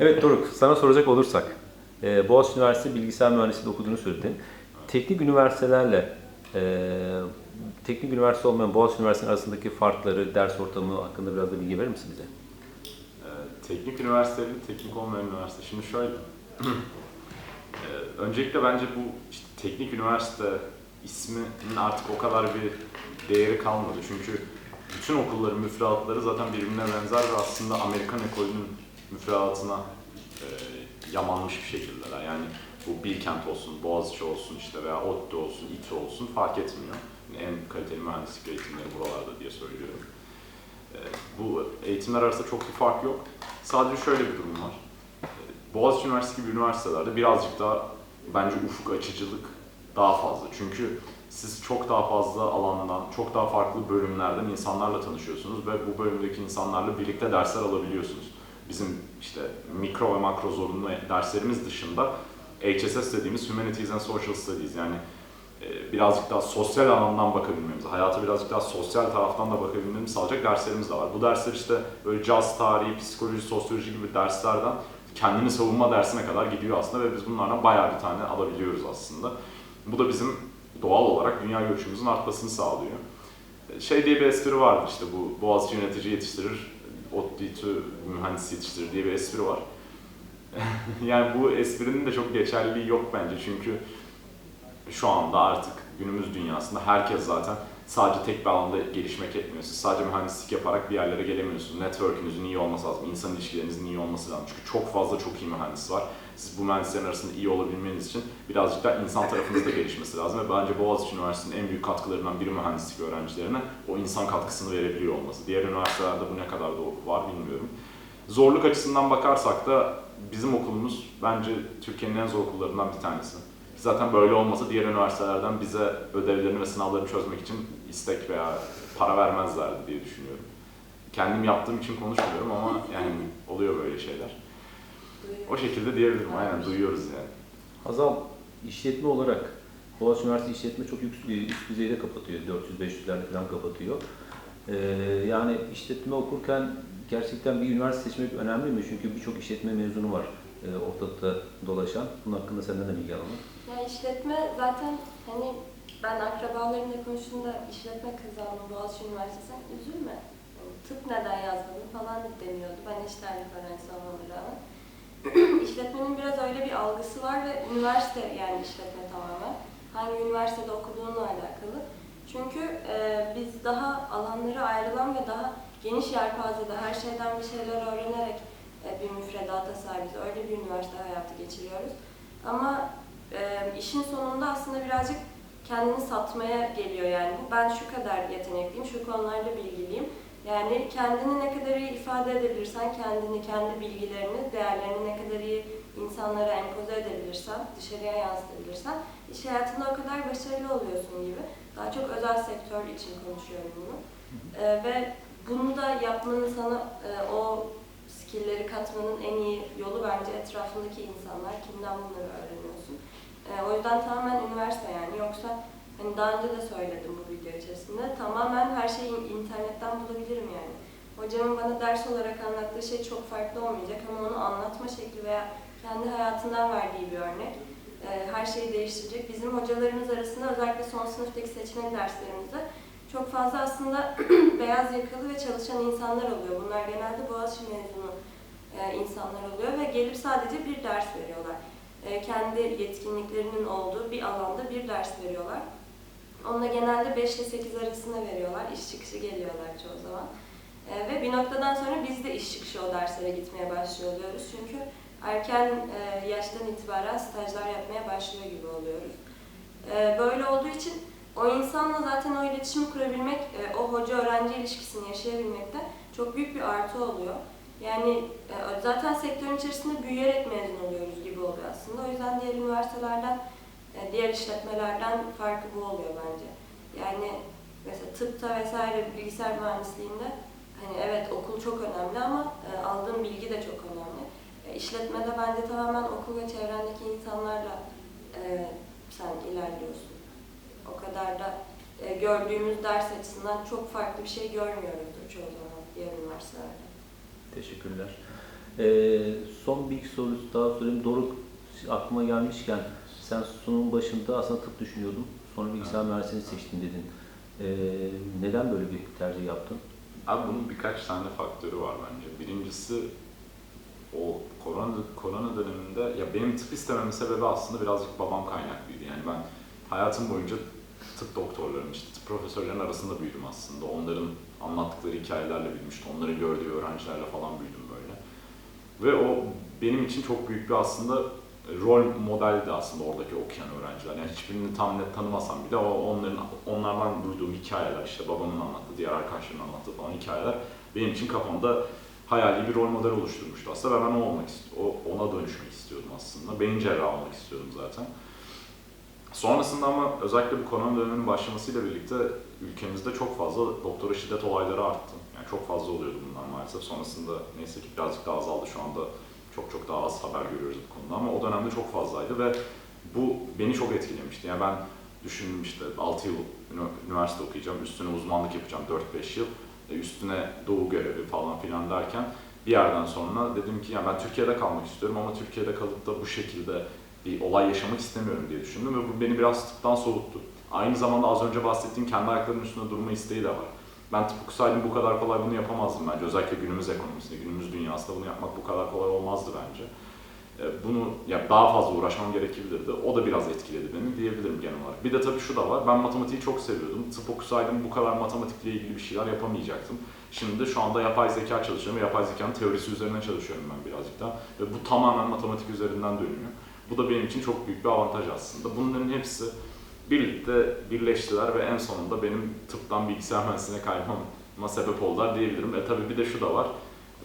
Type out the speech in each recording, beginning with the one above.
Evet Doruk, sana soracak olursak, e, Boğaziçi Üniversitesi Bilgisayar Mühendisliği okuduğunu söyledin. Teknik üniversitelerle, e, teknik üniversite olmayan Boğaziçi Üniversitesi arasındaki farkları, ders ortamı hakkında biraz da bilgi verir misin bize? Ee, teknik üniversite ile teknik olmayan üniversite. Şimdi şöyle, Ee, öncelikle bence bu işte teknik üniversite isminin artık o kadar bir değeri kalmadı. Çünkü bütün okulların müfredatları zaten birbirine benzer ve aslında Amerikan ekolünün müfredatına e, yamanmış bir şekildeler. Yani bu Bilkent olsun, Boğaziçi olsun işte veya ODTÜ olsun, İTÜ olsun fark etmiyor. Yani en kaliteli mühendislik eğitimleri buralarda diye söylüyorum. Ee, bu eğitimler arasında çok bir fark yok. Sadece şöyle bir durum var. Ee, Boğaziçi Üniversitesi gibi üniversitelerde birazcık daha bence ufuk açıcılık daha fazla. Çünkü siz çok daha fazla alandan, çok daha farklı bölümlerden insanlarla tanışıyorsunuz ve bu bölümdeki insanlarla birlikte dersler alabiliyorsunuz. Bizim işte mikro ve makro zorunlu derslerimiz dışında HSS dediğimiz Humanities and Social Studies yani e, birazcık daha sosyal alandan bakabilmemiz, hayata birazcık daha sosyal taraftan da bakabilmemizi sağlayacak derslerimiz de var. Bu dersler işte böyle caz tarihi, psikoloji, sosyoloji gibi derslerden kendini savunma dersine kadar gidiyor aslında ve biz bunlardan bayağı bir tane alabiliyoruz aslında. Bu da bizim doğal olarak dünya görüşümüzün artmasını sağlıyor. Şey diye bir espri vardır işte bu Boğaziçi yönetici yetiştirir, ODTÜ mühendis yetiştirir diye bir espri var. yani bu esprinin de çok geçerliliği yok bence çünkü şu anda artık günümüz dünyasında herkes zaten sadece tek bir alanda gelişmek etmiyor. Siz sadece mühendislik yaparak bir yerlere gelemiyorsunuz. Network'ünüzün iyi olması lazım, insan ilişkilerinizin iyi olması lazım. Çünkü çok fazla çok iyi mühendis var. Siz bu mühendislerin arasında iyi olabilmeniz için birazcık da insan tarafınızda gelişmesi lazım. Ve bence Boğaziçi Üniversitesi'nin en büyük katkılarından biri mühendislik öğrencilerine o insan katkısını verebiliyor olması. Diğer üniversitelerde bu ne kadar da var bilmiyorum. Zorluk açısından bakarsak da bizim okulumuz bence Türkiye'nin en zor okullarından bir tanesi. Zaten böyle olmasa diğer üniversitelerden bize ödevlerini ve sınavlarını çözmek için istek veya para vermezlerdi diye düşünüyorum. Kendim yaptığım için konuşmuyorum ama yani oluyor böyle şeyler. O şekilde diyebilirim. Aynen duyuyoruz yani. Hazal, işletme olarak Boğaziçi Üniversitesi işletme çok üst, üst düzeyde kapatıyor. 400-500'lerde falan kapatıyor. Ee, yani işletme okurken gerçekten bir üniversite seçmek önemli mi? Çünkü birçok işletme mezunu var e, ortalıkta dolaşan. Bunun hakkında senden de bilgi alalım. Ya işletme zaten hani ben akrabalarımla konuştuğumda işletme kazandım Boğaziçi Üniversitesi'ne üzülme. Tıp neden yazmadın falan deniyordu. Ben eşitlerlik öğrencisi olmama rağmen. İşletmenin biraz öyle bir algısı var ve üniversite yani işletme tamamen. Hangi üniversitede okuduğunla alakalı. Çünkü e, biz daha alanları ayrılan ve daha geniş yelpazede her şeyden bir şeyler öğrenerek e, bir müfredata sahibiz. Öyle bir üniversite hayatı geçiriyoruz. Ama e, işin sonunda aslında birazcık kendini satmaya geliyor yani. Bu ben şu kadar yetenekliyim, şu konularda bilgiliyim. Yani kendini ne kadar iyi ifade edebilirsen, kendini, kendi bilgilerini, değerlerini ne kadar iyi insanlara empoze edebilirsen, dışarıya yansıtabilirsen, iş hayatında o kadar başarılı oluyorsun gibi. Daha çok özel sektör için konuşuyorum bunu. E, ve bunu da yapmanın sana e, o skill'leri katmanın en iyi yolu bence etrafındaki insanlar. Kimden bunları öğreniyorsun. E, o yüzden tamamen üniversite yani. Yoksa hani daha önce de söyledim bu video içerisinde. Tamamen her şeyi internetten bulabilirim yani. Hocamın bana ders olarak anlattığı şey çok farklı olmayacak ama onu anlatma şekli veya kendi hayatından verdiği bir örnek e, her şeyi değiştirecek. Bizim hocalarımız arasında özellikle son sınıftaki seçmeli derslerimizde çok fazla aslında beyaz yakalı ve çalışan insanlar oluyor. Bunlar genelde Boğaziçi mezunu e, insanlar oluyor ve gelip sadece bir ders veriyorlar. E, kendi yetkinliklerinin olduğu bir alanda bir ders veriyorlar. Onunla genelde 5 ile 8 arasında veriyorlar. İş çıkışı geliyorlar çoğu zaman. E, ve bir noktadan sonra biz de iş çıkışı o derslere gitmeye başlıyor oluyoruz. Çünkü erken yaştan itibaren stajlar yapmaya başlıyor gibi oluyoruz. Böyle olduğu için o insanla zaten o iletişimi kurabilmek, o hoca-öğrenci ilişkisini yaşayabilmek de çok büyük bir artı oluyor. Yani e, zaten sektörün içerisinde büyüyerek mezun oluyoruz gibi oluyor aslında. O yüzden diğer üniversitelerden, e, diğer işletmelerden farkı bu oluyor bence. Yani mesela tıpta vesaire bilgisayar mühendisliğinde hani evet okul çok önemli ama e, aldığım bilgi de çok önemli. İşletmede bence tamamen okul ve çevrendeki insanlarla sen ilerliyorsun. O kadar da gördüğümüz ders açısından çok farklı bir şey görmüyoruzdur çoğu zaman diğer üniversitelerde. Teşekkürler. Ee, son bir iki soru daha sorayım. Doruk aklıma gelmişken sen sunumun başında aslında tıp düşünüyordun. Sonra bilgisayar mühendisliğini seçtin dedin. Ee, neden böyle bir tercih yaptın? Abi bunun birkaç tane faktörü var bence. Birincisi o korona, korona döneminde ya benim tıp istememin sebebi aslında birazcık babam kaynaklıydı. Yani ben hayatım boyunca tıp doktorlarının, işte tıp profesörlerinin arasında büyüdüm aslında. Onların anlattıkları hikayelerle büyümüştüm. Onların gördüğü öğrencilerle falan büyüdüm böyle. Ve o benim için çok büyük bir aslında rol modeldi aslında oradaki okuyan öğrenciler. Yani hiçbirini tam net tanımasam bile o onların onlardan duyduğum hikayeler işte babamın anlattığı, diğer arkadaşlarımın anlattığı falan hikayeler benim için kafamda hayali bir rol model oluşturmuştu aslında ve ben o olmak o- ona dönüşmek istiyordum aslında. Beyin cerrahı olmak istiyordum zaten. Sonrasında ama özellikle bu korona döneminin başlamasıyla birlikte ülkemizde çok fazla doktora şiddet olayları arttı. Yani çok fazla oluyordu bundan maalesef. Sonrasında neyse ki birazcık daha azaldı şu anda. Çok çok daha az haber görüyoruz bu konuda ama o dönemde çok fazlaydı ve bu beni çok etkilemişti. Yani ben düşündüm işte 6 yıl üniversite okuyacağım, üstüne uzmanlık yapacağım 4-5 yıl, e, üstüne doğu görevi falan filan derken bir yerden sonra dedim ki yani ben Türkiye'de kalmak istiyorum ama Türkiye'de kalıp da bu şekilde bir olay yaşamak istemiyorum diye düşündüm ve bu beni biraz tıptan soğuttu. Aynı zamanda az önce bahsettiğim kendi ayaklarının üstünde durma isteği de var. Ben tıp okusaydım bu kadar kolay bunu yapamazdım bence. Özellikle günümüz ekonomisinde, günümüz dünyasında bunu yapmak bu kadar kolay olmazdı bence. E, Bunu ya daha fazla uğraşmam gerekebilirdi. O da biraz etkiledi beni diyebilirim genel olarak. Bir de tabii şu da var. Ben matematiği çok seviyordum. Tıp okusaydım bu kadar matematikle ilgili bir şeyler yapamayacaktım. Şimdi de şu anda yapay zeka çalışıyorum ve yapay zekanın teorisi üzerine çalışıyorum ben birazcık daha. Ve bu tamamen matematik üzerinden dönüyor. Bu da benim için çok büyük bir avantaj aslında. Bunların hepsi birlikte birleştiler ve en sonunda benim tıptan bilgisayar mühendisliğine kaymama sebep oldular diyebilirim. E tabii bir de şu da var.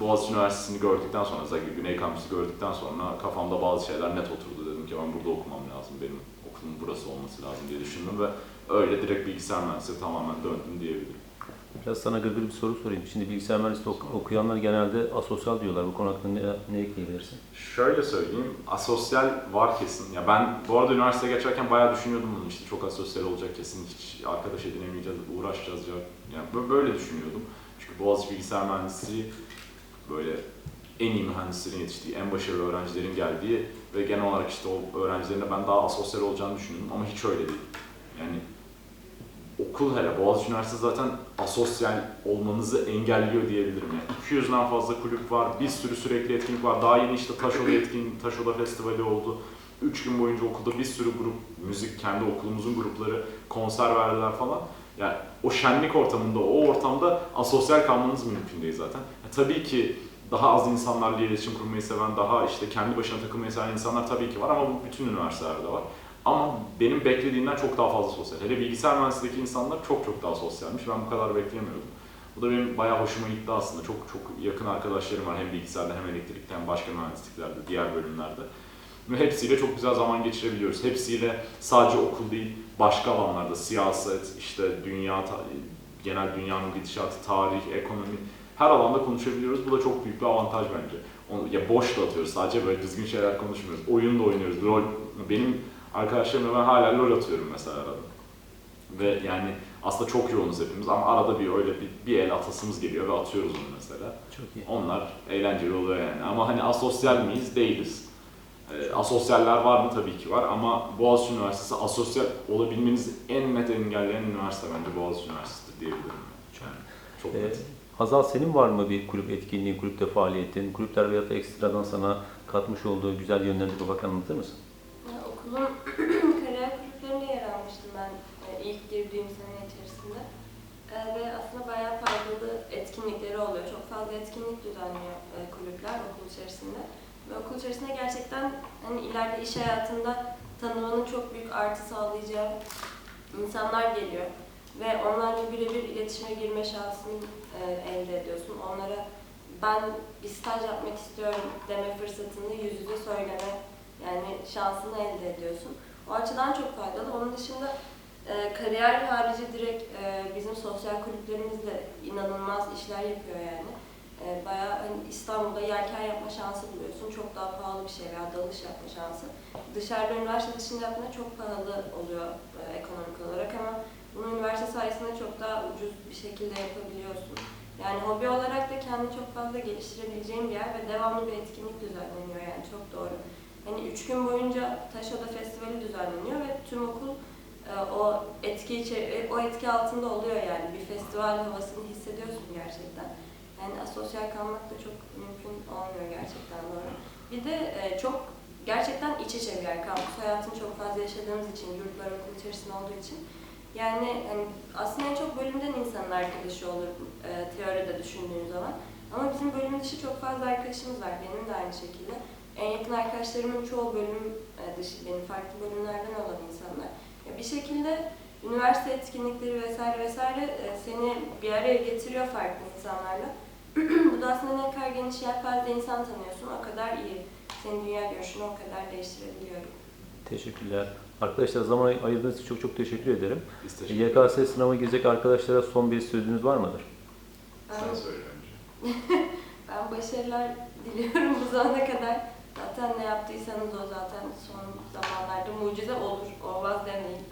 Boğaziçi Üniversitesi'ni gördükten sonra, özellikle Güney Kampüsü gördükten sonra kafamda bazı şeyler net oturdu. Dedim ki ben burada okumam lazım, benim okulum burası olması lazım diye düşündüm ve öyle direkt bilgisayar mühendisliğine tamamen döndüm diyebilirim. Biraz sana gırgır bir soru sorayım. Şimdi bilgisayar mühendisliği ok- okuyanlar genelde asosyal diyorlar. Bu konu hakkında ne, ne ekleyebilirsin? Şöyle söyleyeyim, asosyal var kesin. Ya ben bu arada üniversiteye geçerken bayağı düşünüyordum bunu işte çok asosyal olacak kesin, hiç arkadaş edinemeyeceğiz, uğraşacağız ya. Yani bö- böyle düşünüyordum. Çünkü Boğaziçi Bilgisayar Mühendisliği böyle en iyi mühendislerin yetiştiği, en başarılı öğrencilerin geldiği ve genel olarak işte o öğrencilerin ben daha asosyal olacağını düşünüyordum ama hiç öyle değil. Yani okul hele Boğaziçi Üniversitesi zaten asosyal olmanızı engelliyor diyebilirim. Yani 200'den fazla kulüp var, bir sürü sürekli etkinlik var. Daha yeni işte Taşoda etkin, Taşoda Festivali oldu. 3 gün boyunca okulda bir sürü grup, müzik, kendi okulumuzun grupları konser verdiler falan. Yani o şenlik ortamında, o ortamda asosyal kalmanız mümkün değil zaten. Ya tabii ki daha az insanlarla iletişim kurmayı seven, daha işte kendi başına takılmayı seven insanlar tabii ki var ama bu bütün üniversitelerde var. Ama benim beklediğimden çok daha fazla sosyal. Hele bilgisayar mühendisliğindeki insanlar çok çok daha sosyalmiş. Ben bu kadar beklemiyordum. Bu da benim bayağı hoşuma gitti aslında. Çok çok yakın arkadaşlarım var hem bilgisayarda hem elektrikte hem başka mühendisliklerde, diğer bölümlerde. Ve hepsiyle çok güzel zaman geçirebiliyoruz. Hepsiyle sadece okul değil, başka alanlarda siyaset, işte dünya, genel dünyanın gidişatı, tarih, ekonomi her alanda konuşabiliyoruz. Bu da çok büyük bir avantaj bence. Onu, ya boş da atıyoruz sadece böyle düzgün şeyler konuşmuyoruz. Oyun da oynuyoruz. Rol, benim arkadaşlarımla ben hala LoL atıyorum mesela arada. Ve yani aslında çok yoğunuz hepimiz ama arada bir öyle bir, bir el atasımız geliyor ve atıyoruz onu mesela. Çok iyi. Onlar eğlenceli oluyor yani. Ama hani asosyal miyiz? Değiliz. Ee, asosyaller var mı? Tabii ki var ama Boğaziçi Üniversitesi asosyal olabilmenizi en net engelleyen üniversite bence Boğaziçi Üniversitesi'dir diyebilirim. Yani çok Ee, net. Hazal senin var mı bir kulüp etkinliğin, kulüpte faaliyetin, kulüpler veya da ekstradan sana katmış olduğu güzel yönlerini bir bak anlatır mısın? Okulun kariyer kulüplerinde yer almıştım ben e, ilk girdiğim sene içerisinde. E, ve aslında bayağı faydalı etkinlikleri oluyor. Çok fazla etkinlik düzenliyor e, kulüpler okul içerisinde. Ve okul içerisinde gerçekten hani ileride iş hayatında tanımanın çok büyük artı sağlayacağı insanlar geliyor. Ve onlarla birebir iletişime girme şansını e, elde ediyorsun. Onlara ben bir staj yapmak istiyorum deme fırsatını yüz yüze söyleme yani şansını elde ediyorsun. O açıdan çok faydalı. Onun dışında e, kariyer harici direkt e, bizim sosyal kulüplerimiz de inanılmaz işler yapıyor yani. E, bayağı hani İstanbul'da yelken yapma şansı buluyorsun. Çok daha pahalı bir şey veya dalış yapma şansı. Dışarıda üniversite dışında yapmak çok pahalı oluyor e, ekonomik olarak ama bunu üniversite sayesinde çok daha ucuz bir şekilde yapabiliyorsun. Yani hobi olarak da kendini çok fazla geliştirebileceğin bir yer ve devamlı bir etkinlik düzenleniyor yani çok doğru. Hani üç gün boyunca Taşoda Festivali düzenleniyor ve tüm okul e, o etki içe- e, o etki altında oluyor yani bir festival havasını hissediyorsun gerçekten. Yani asosyal kalmak da çok mümkün olmuyor gerçekten doğru. Bir de e, çok gerçekten iç içe bir yer. Kampüs hayatını çok fazla yaşadığımız için, yurtlar okul içerisinde olduğu için. Yani hani aslında en çok bölümden insanın arkadaşı olur e, teoride düşündüğün zaman. Ama bizim bölüm dışı çok fazla arkadaşımız var. Benim de aynı şekilde. En yakın arkadaşlarımın çoğu bölüm e, dışı, benim farklı bölümlerden olan insanlar. Ya bir şekilde üniversite etkinlikleri vesaire vesaire e, seni bir araya getiriyor farklı insanlarla. Bu da aslında ne kadar geniş yelpaze insan tanıyorsun o kadar iyi. Senin dünya görüşünü o kadar değiştirebiliyor. Teşekkürler. Arkadaşlar zaman ay- ayırdığınız için çok çok teşekkür ederim. Biz teşekkür. YKS sınavına girecek arkadaşlara son bir sözünüz var mıdır? Ben, Sen söyle önce. ben başarılar diliyorum bu zamana kadar. Zaten ne yaptıysanız o zaten son zamanlarda mucize olur, olmaz demeyin.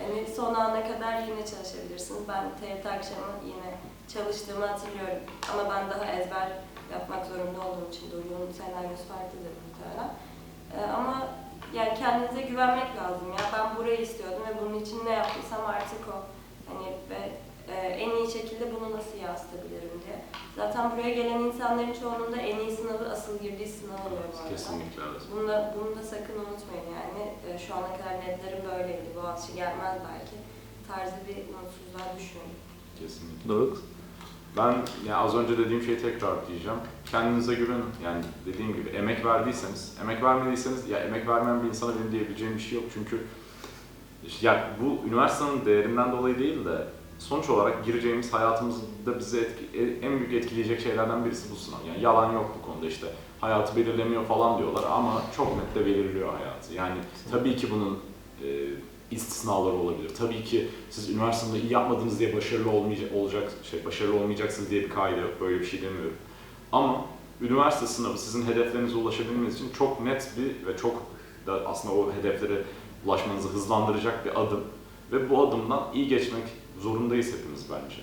Yani son ana kadar yine çalışabilirsiniz. Ben TRT akşamı yine çalıştığımı hatırlıyorum. Ama ben daha ezber yapmak zorunda olduğum için Duygu'nun senaryosu farklıdır muhtemelen. Ee, ama yani kendinize güvenmek lazım ya. Ben burayı istiyordum ve bunun için ne yaptıysam artık o. Hani ve iyi şekilde bunu nasıl yansıtabilirim diye. Zaten buraya gelen insanların çoğunun da en iyi sınavı asıl girdiği sınav oluyor bu arada. Kesinlikle evet. Bunu da, bunu da sakın unutmayın yani. E, şu ana kadar netlerim böyleydi. Boğaziçi gelmez belki. Tarzı bir umutsuzluğa düşmeyin. Kesinlikle. Doruk? Ben ya az önce dediğim şeyi tekrar diyeceğim. Kendinize güvenin. Yani dediğim gibi emek verdiyseniz, emek vermediyseniz ya emek vermeyen bir insana benim diyebileceğim bir şey yok. Çünkü işte ya bu üniversitenin değerinden dolayı değil de sonuç olarak gireceğimiz hayatımızda bizi etki, e- en büyük etkileyecek şeylerden birisi bu sınav. Yani yalan yok bu konuda işte hayatı belirlemiyor falan diyorlar ama çok net de belirliyor hayatı. Yani tabii ki bunun e, istisnaları olabilir. Tabii ki siz üniversitede iyi yapmadınız diye başarılı olmayacak olacak şey başarılı olmayacaksınız diye bir kaide yok. Böyle bir şey demiyorum. Ama üniversite sınavı sizin hedeflerinize ulaşabilmeniz için çok net bir ve çok da aslında o hedeflere ulaşmanızı hızlandıracak bir adım. Ve bu adımdan iyi geçmek zorundayız hepimiz bence.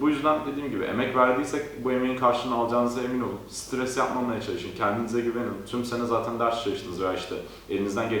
Bu yüzden dediğim gibi emek verdiysek bu emeğin karşılığını alacağınıza emin olun. Stres yapmamaya çalışın, kendinize güvenin. Tüm sene zaten ders çalıştınız veya işte elinizden gelen